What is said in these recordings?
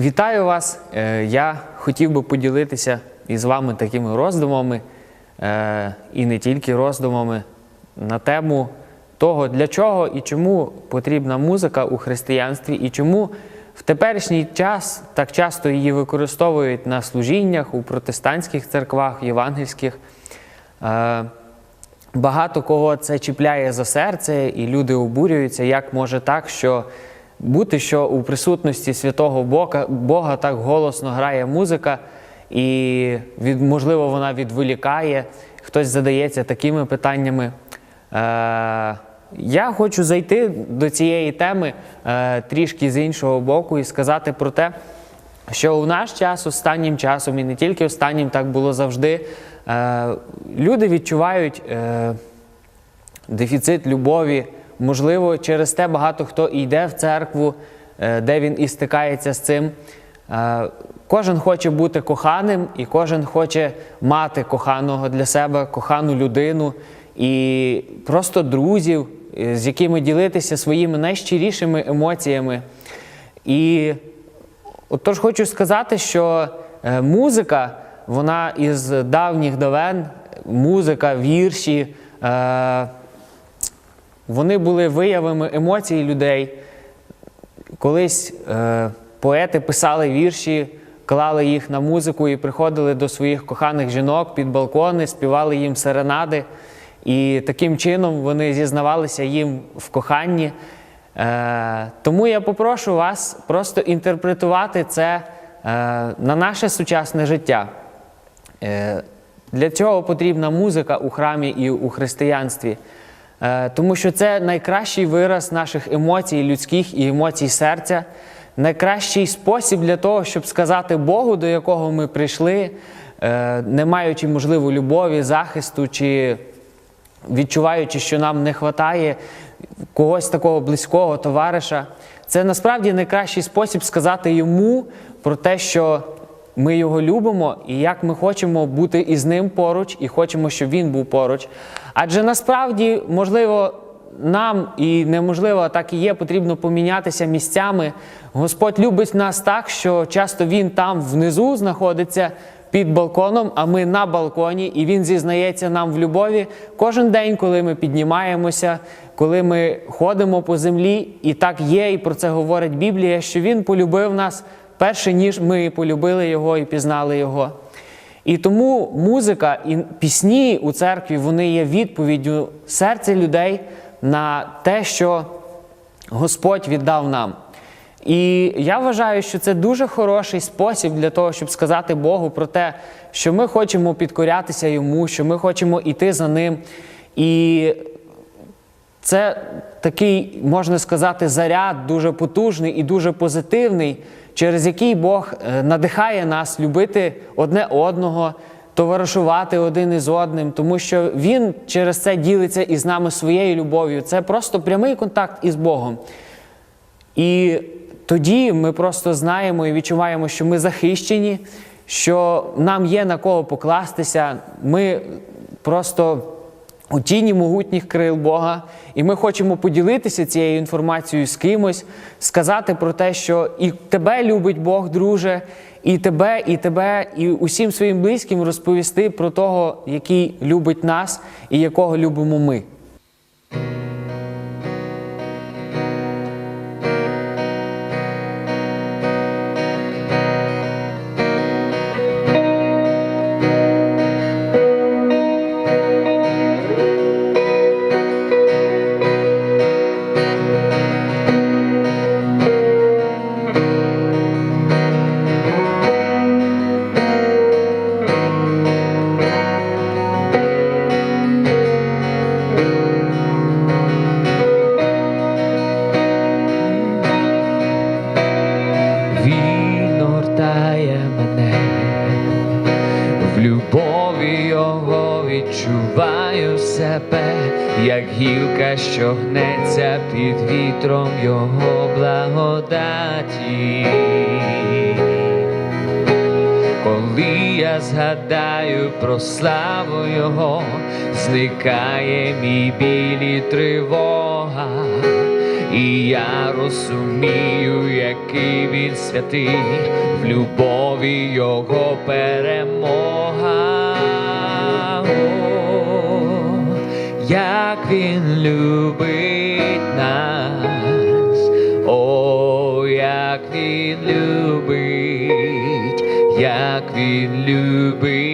Вітаю вас! Е, Я хотів би поділитися із вами такими роздумами, е, і не тільки роздумами, на тему того, для чого і чому потрібна музика у християнстві, і чому в теперішній час так часто її використовують на служіннях у протестантських церквах, євангельських. Е, Багато кого це чіпляє за серце, і люди обурюються, як може так, що бути, що у присутності святого Бога, Бога так голосно грає музика, і від, можливо вона відволікає, хтось задається такими питаннями. Е, я хочу зайти до цієї теми е, трішки з іншого боку і сказати про те, що у наш час, останнім часом, і не тільки останнім, так було завжди, е, люди відчувають е, дефіцит любові. Можливо, через те багато хто йде в церкву, е, де він і стикається з цим. Е, Кожен хоче бути коханим, і кожен хоче мати коханого для себе, кохану людину і просто друзів, е, з якими ділитися своїми найщирішими емоціями. І Отож, хочу сказати, що музика, вона із давніх давен, музика, вірші, вони були виявами емоцій людей. Колись е, поети писали вірші, клали їх на музику і приходили до своїх коханих жінок під балкони, співали їм серенади. І таким чином вони зізнавалися їм в коханні. Е, тому я попрошу вас просто інтерпретувати це е, на наше сучасне життя. Е, для цього потрібна музика у храмі і у християнстві, тому що це найкращий вираз наших емоцій людських і емоцій серця, найкращий спосіб для того, щоб сказати Богу, до якого ми прийшли, е, не маючи можливо любові, захисту чи відчуваючи, що нам не вистачає когось такого близького товариша. Це насправді найкращий спосіб сказати йому про те, що ми його любимо і як ми хочемо бути із ним поруч, і хочемо, щоб він був поруч. Адже насправді, можливо, нам і неможливо, так і є, потрібно помінятися місцями. Господь любить нас так, що часто Він там внизу знаходиться під балконом, а ми на балконі, і Він зізнається нам в любові кожен день, коли ми піднімаємося, коли ми ходимо по землі. І так є, і про це говорить Біблія, що Він полюбив нас перше, ніж ми полюбили Його і пізнали Його. І тому музика і пісні у церкві вони є відповіддю серця людей на те, що Господь віддав нам. І я вважаю, що це дуже хороший спосіб для того, щоб сказати Богу про те, що ми хочемо підкорятися йому, що ми хочемо йти за ним. І це такий, можна сказати, заряд дуже потужний і дуже позитивний, через який Бог е, надихає нас любити одне одного, товаришувати один із одним, тому що Він через це ділиться із нами своєю любов'ю. Це просто прямий контакт із Богом. І тоді ми просто знаємо і відчуваємо, що ми захищені, що нам є на кого покластися. Ми просто у тіні могутніх крил Бога, і ми хочемо поділитися цією інформацією з кимось, сказати про те, що і тебе любить Бог, друже, і тебе, і тебе, і усім своїм близьким розповісти про того, який любить нас і якого любимо ми. Себе, як гілка, що гнеться під вітром його благодаті. Коли я згадаю про славу Його, зникає мій біль і тривога. і я розумію, який він святий, в любові його перемога. Як він любить нас, о, як він любить, як він любить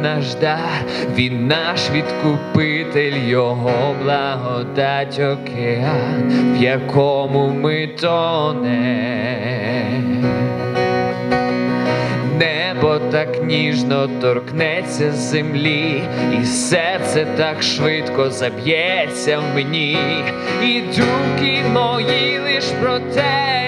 безцінний наш дар, він наш відкупитель, його благодать океан, в якому ми тонем. Небо так ніжно торкнеться землі, і серце так швидко заб'ється в мені, і думки мої лиш про те,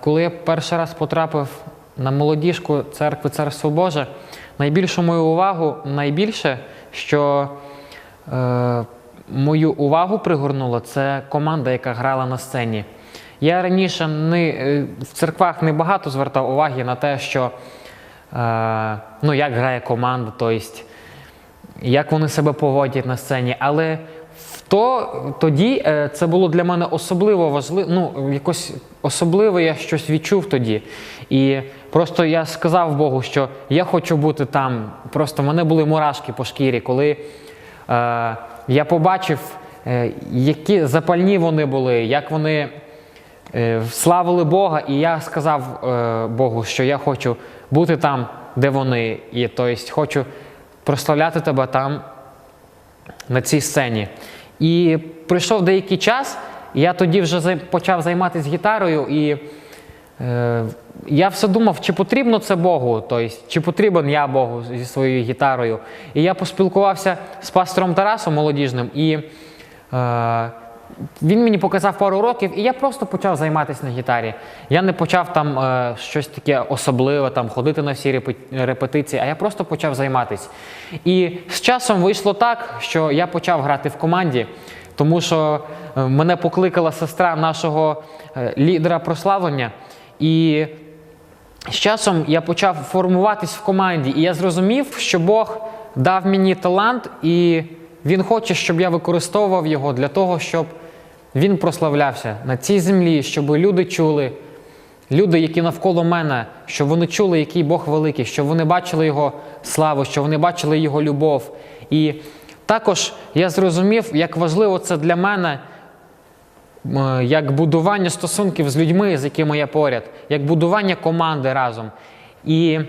Коли я перший раз потрапив на молодіжку церкви Царство Боже, найбільшу мою увагу, найбільше, що е, мою увагу пригорнуло, це команда, яка грала на сцені. Я раніше не, е, в церквах не багато звертав уваги на те, що е, ну, як грає команда, тобто, як вони себе поводять на сцені. Але то, тоді е, це було для мене особливо важливо. Ну, якось особливо я щось відчув тоді. І просто я сказав Богу, що я хочу бути там. Просто в мене були мурашки по шкірі, коли е, я побачив е, які запальні вони були, як вони е, славили Бога. І я сказав е, Богу, що я хочу бути там, де вони, і тобто хочу прославляти тебе там, на цій сцені. І пройшов деякий час, і я тоді вже почав займатися гітарою, і е, я все думав, чи потрібно це Богу, тобто, чи потрібен я Богу зі своєю гітарою. І я поспілкувався з пастором Тарасом молодіжним, і е, він мені показав пару років, і я просто почав займатися на гітарі. Я не почав там е, щось таке особливе, там ходити на всі репетиції, а я просто почав займатися. І з часом вийшло так, що я почав грати в команді, тому що е, мене покликала сестра нашого е, лідера прославлення. І з часом я почав формуватись в команді, і я зрозумів, що Бог дав мені талант, і Він хоче, щоб я використовував його для того, щоб він прославлявся на цій землі, щоб люди чули, люди, які навколо мене, щоб вони чули, який Бог великий, щоб вони бачили Його славу, щоб вони бачили Його любов. І також я зрозумів, як важливо це для мене як будування стосунків з людьми, з якими я поряд, як будування команди разом. І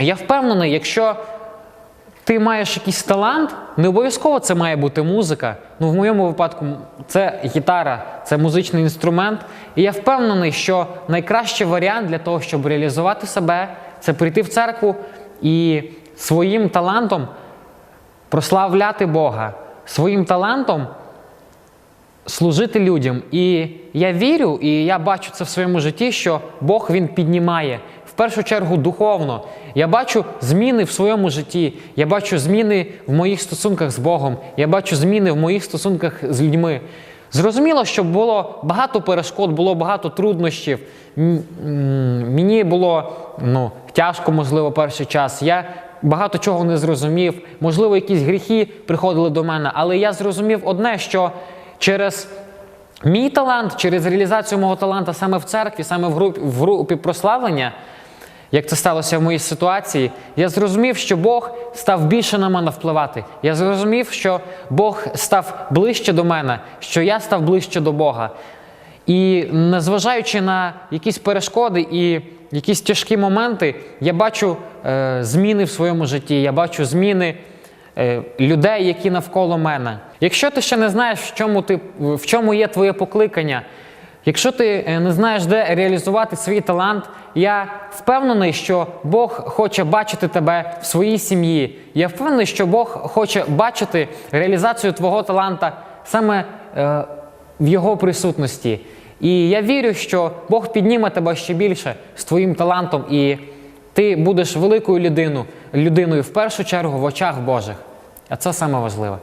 я впевнений, якщо ти маєш якийсь талант, не обов'язково це має бути музика. Ну, в моєму випадку це гітара, це музичний інструмент. І я впевнений, що найкращий варіант для того, щоб реалізувати себе, це прийти в церкву і своїм талантом прославляти Бога, своїм талантом служити людям. І я вірю, і я бачу це в своєму житті, що Бог він піднімає першу чергу духовно. Я бачу зміни в своєму житті, я бачу зміни в моїх стосунках з Богом, я бачу зміни в моїх стосунках з людьми. Зрозуміло, що було багато перешкод, було багато труднощів. Мені було ну, тяжко, можливо, перший час. Я багато чого не зрозумів. Можливо, якісь гріхи приходили до мене, але я зрозумів одне, що через мій талант, через реалізацію мого таланта саме в церкві, саме в групі, в групі прославлення, як це сталося в моїй ситуації, я зрозумів, що Бог став більше на мене впливати. Я зрозумів, що Бог став ближче до мене, що я став ближче до Бога. І незважаючи на якісь перешкоди і якісь тяжкі моменти, я бачу е, зміни в своєму житті, я бачу зміни е, людей, які навколо мене. Якщо ти ще не знаєш, в чому, ти, в чому є твоє покликання, якщо ти е, не знаєш, де реалізувати свій талант, я впевнений, що Бог хоче бачити тебе в своїй сім'ї. Я впевнений, що Бог хоче бачити реалізацію твого таланта саме е, в Його присутності. І я вірю, що Бог підніме тебе ще більше з твоїм талантом, і ти будеш великою людиною, людиною в першу чергу в очах Божих. А це саме важливе.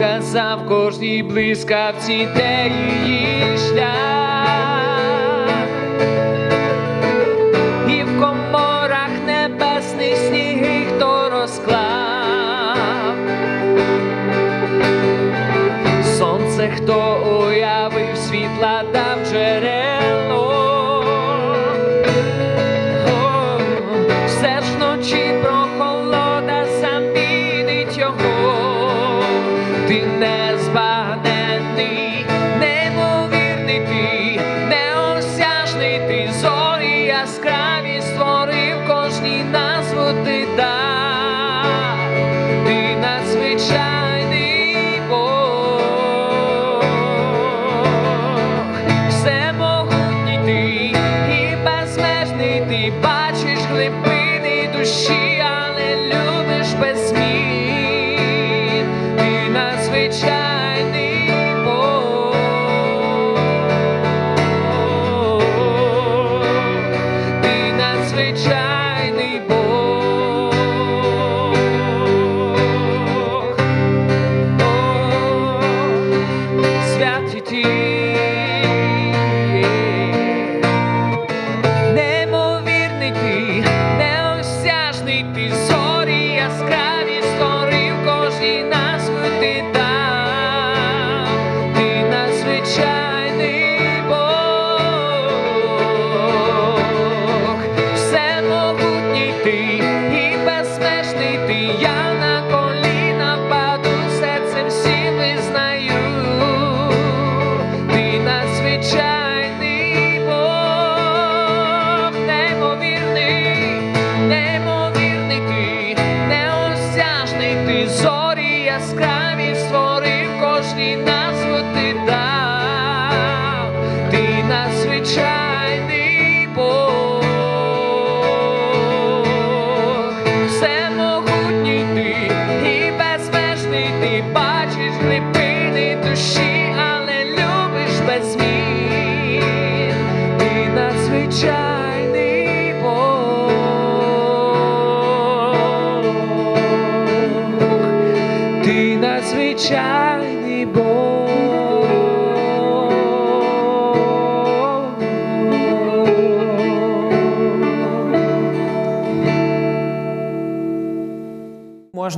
Хто вказав кожній блискавці, де її шлях? Глибини душі, але любиш без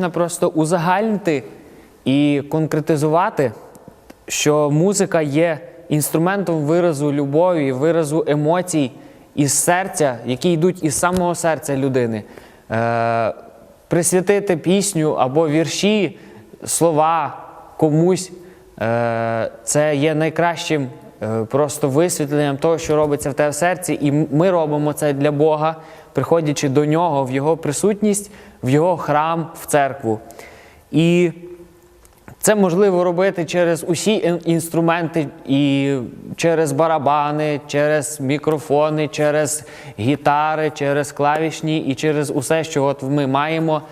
Можна просто узагальнити і конкретизувати, що музика є інструментом виразу любові, виразу емоцій із серця, які йдуть із самого серця людини. Е, присвятити пісню або вірші, слова комусь е, це є найкращим е, просто висвітленням того, що робиться в тебе в серці, і ми робимо це для Бога, приходячи до нього в Його присутність, в Його храм, в церкву. І це можливо робити через усі інструменти, і через барабани, через мікрофони, через гітари, через клавішні і через усе, що от ми маємо.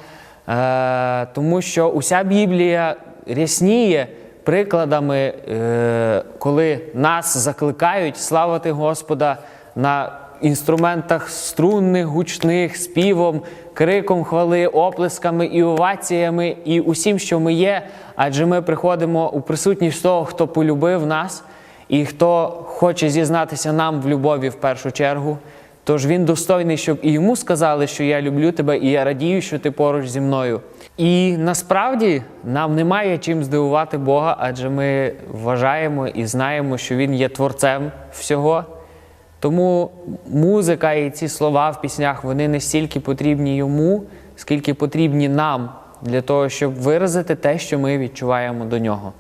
Е, тому що уся Біблія рясніє прикладами, е, коли нас закликають славити Господа на інструментах струнних, гучних, співом, криком хвали, оплесками і оваціями, і усім, що ми є, адже ми приходимо у присутність того, хто полюбив нас, і хто хоче зізнатися нам в любові в першу чергу. Тож він достойний, щоб і йому сказали, що я люблю тебе, і я радію, що ти поруч зі мною. І насправді нам немає чим здивувати Бога, адже ми вважаємо і знаємо, що Він є творцем всього. Тому музика і ці слова в піснях вони не стільки потрібні йому, скільки потрібні нам для того, щоб виразити те, що ми відчуваємо до нього.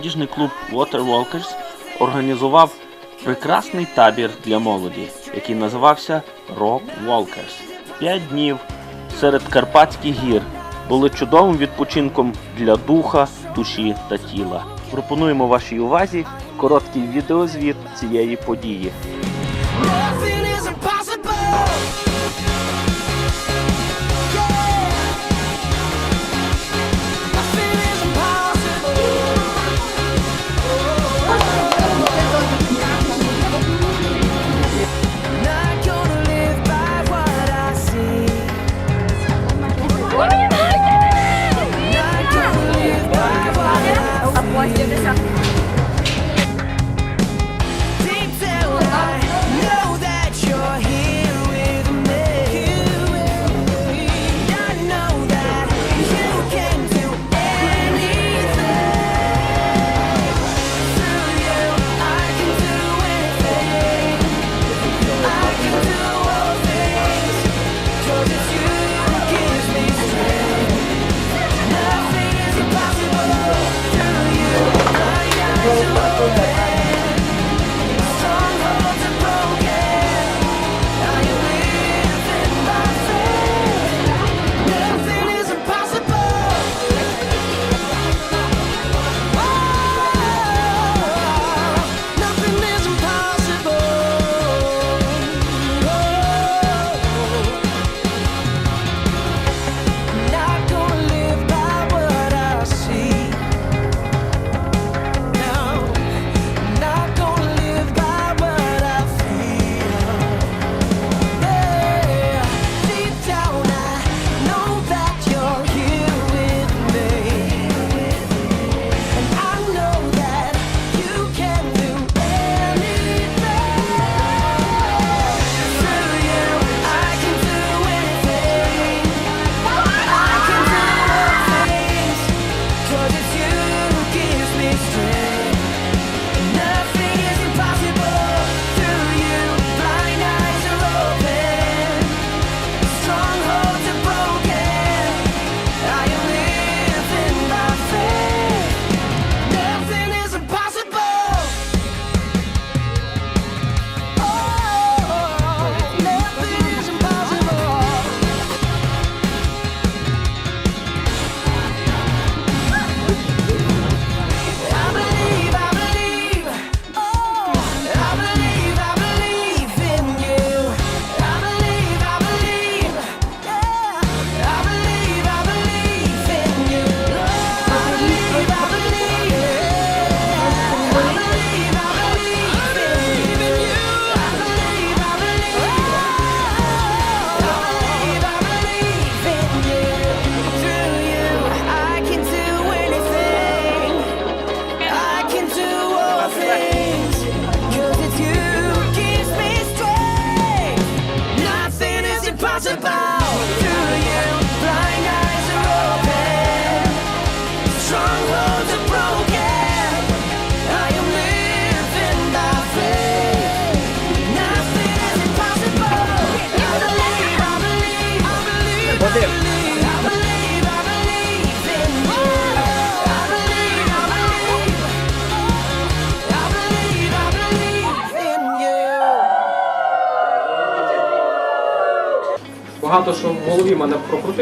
Молодіжний клуб Water Walkers організував прекрасний табір для молоді, який називався Rock Walkers. П'ять днів серед Карпатських гір були чудовим відпочинком для духа, душі та тіла. Пропонуємо вашій увазі короткий відеозвіт цієї події.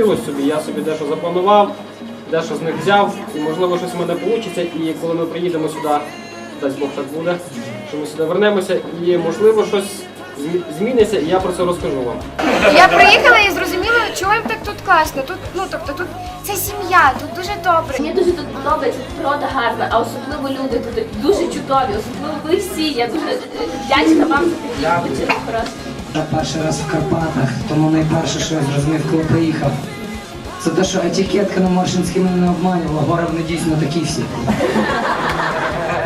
Мене собі, я собі дещо запланував, дещо з них взяв, і можливо щось в мене вийде. І коли ми приїдемо сюди, дасть Бог так буде, що ми сюди вернемося, і можливо щось зміниться, і я про це розкажу вам. Я приїхала і зрозуміла, чого їм так тут класно. Тут, ну тобто, тут це сім'я, тут дуже добре. Мені дуже тут подобається, тут природа гарна, а особливо люди тут дуже чудові, особливо ви всі. Я дуже е, вдячна вам за відпочинок просто. Я перший раз в Карпатах, тому найперше, що я зрозумів, коли приїхав. Це те, що етикетка на Маршинській мене не обманювала, гори вони дійсно такі всі.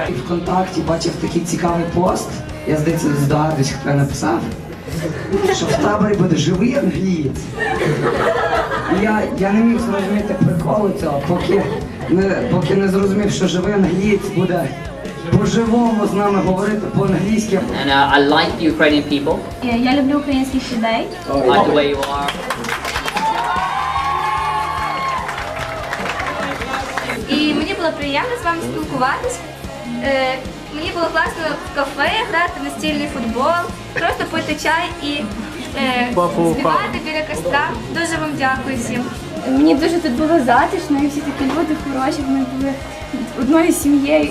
І ВКонтакті бачив такий цікавий пост, я здається, здогадуюсь, хто я написав, що в таборі буде живий англієць. Я, я не міг зрозуміти приколу цього, поки не, поки не зрозумів, що живий англієць буде по-живому з нами говорити по-англійськи. And uh, I like the Ukrainian people. Я люблю українських людей. I like the way you are. І мені було приємно з вами спілкуватись. Е, Мені було класно в кафе грати в настільний футбол, просто пити чай і е, співати біля костра. Дуже вам дякую всім. Мені дуже тут було затишно, і всі такі люди хороші, ми були одною сім'єю.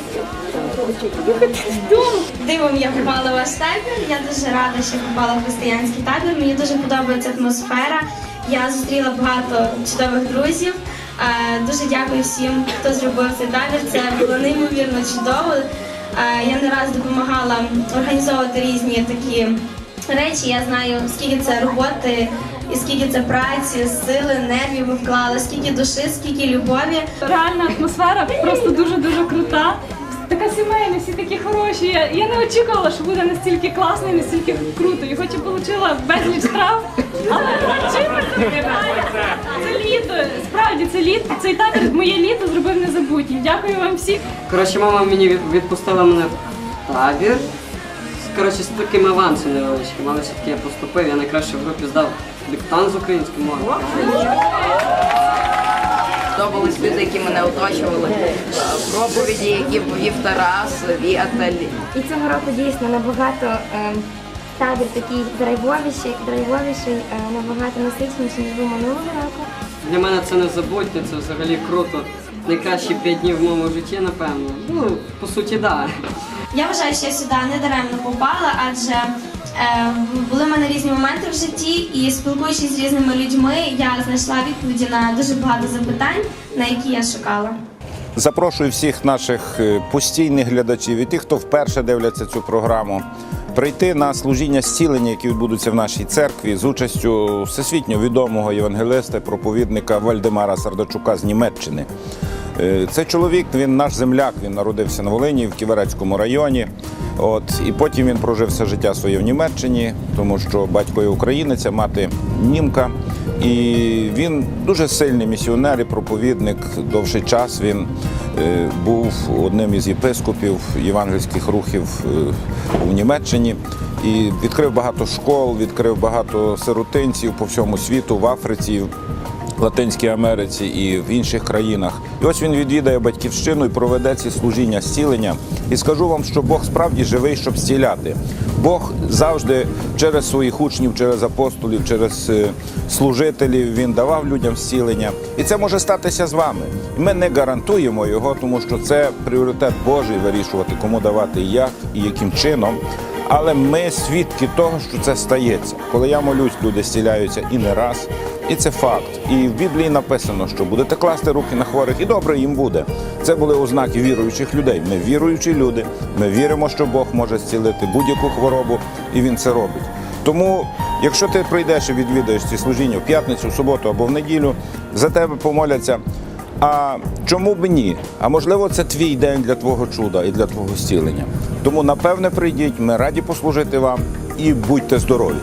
Дивом я попала в ваш табір. Я дуже рада, що попала в християнський табір. Мені дуже подобається атмосфера. Я зустріла багато чудових друзів. Е, Дуже дякую всім, хто зробив цей табір. Це було неймовірно чудово. Е, Я не раз допомагала організовувати різні такі речі. Я знаю, скільки це роботи, і скільки це праці, сили, нервів ви вклали, скільки душі, скільки любові. Реальна атмосфера просто дуже-дуже крута. Така сімейна, всі такі хороші. Я, я не очікувала, що буде настільки класно і настільки круто. І хоч і отримала безліч страв, але чимось. Це літо, справді це літо. Цей табір моє літо зробив незабутнім. Дякую вам всім. Коротше, мама мені від- відпустила мене в табір. Коротше, з таким авансом невеличким, але все-таки я поступив, я найкраще в групі здав диктант з української мови. Подобались люди, які мене оточували, е, проповіді, які повів Тарас, Віатель. І цього року дійсно набагато е, табір такий драйвовіший, драйвовіший, е, набагато насичніший, ніж був минулого року. Для мене це незабутнє, це взагалі круто. Найкращі п'ять днів в моєму житті, напевно. Ну, по суті, так. Да. Я вважаю, що я сюди не даремно попала, адже були в мене різні моменти в житті, і спілкуючись з різними людьми, я знайшла відповіді на дуже багато запитань, на які я шукала. Запрошую всіх наших е, постійних глядачів і тих, хто вперше дивляться цю програму, прийти на служіння зцілення, які відбудуться в нашій церкві з участю всесвітньо відомого євангелиста, проповідника Вальдемара Сардачука з Німеччини. Е, Цей чоловік, він наш земляк, він народився на Волині в Ківерецькому районі. От, і потім він прожив все життя своє в Німеччині, тому що батько є українець, а мати німка. І він дуже сильний місіонер і проповідник. Довший час він е, був одним із єпископів євангельських рухів е, у Німеччині і відкрив багато школ, відкрив багато сиротинців по всьому світу, в Африці, Латинській Америці і в інших країнах. І ось він відвідає батьківщину і проведе ці служіння зцілення. І скажу вам, що Бог справді живий, щоб зціляти. Бог завжди через своїх учнів, через апостолів, через е, служителів він давав людям зцілення. І це може статися з вами. Ми не гарантуємо його, тому що це пріоритет Божий вирішувати, кому давати як і яким чином. Але ми свідки того, що це стається. Коли я молюсь, люди зціляються і не раз. І це факт. І в Біблії написано, що будете класти руки на хворих, і добре їм буде. Це були ознаки віруючих людей. Ми віруючі люди. Ми віримо, що Бог може зцілити будь-яку хворобу, і він це робить. Тому, якщо ти прийдеш і відвідаєш ці служіння в п'ятницю, в суботу або в неділю, за тебе помоляться. А чому б ні? А можливо, це твій день для твого чуда і для твого зцілення. Тому, напевне, прийдіть, ми раді послужити вам і будьте здорові.